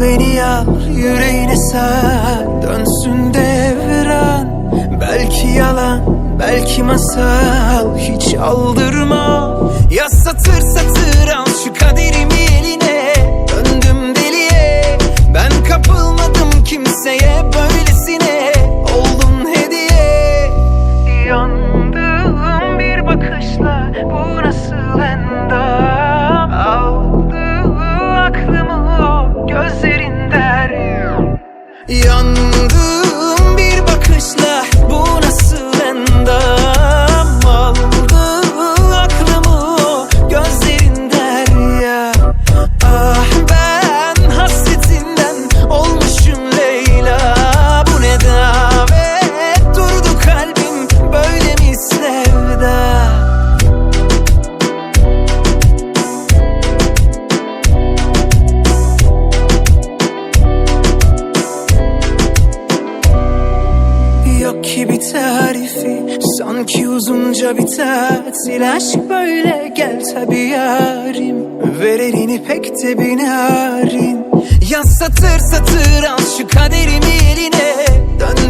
Beni al yüreğine sar. Dönsün devran Belki yalan belki masal. Hiç aldırma Ya satır satır al şu kaderimi Yandım bir tarifi Sanki uzunca bir tatil. Aşk böyle gel tabi yarim. Ver elini pek de binarin. Yaz satır satır al şu kaderimi eline. Dön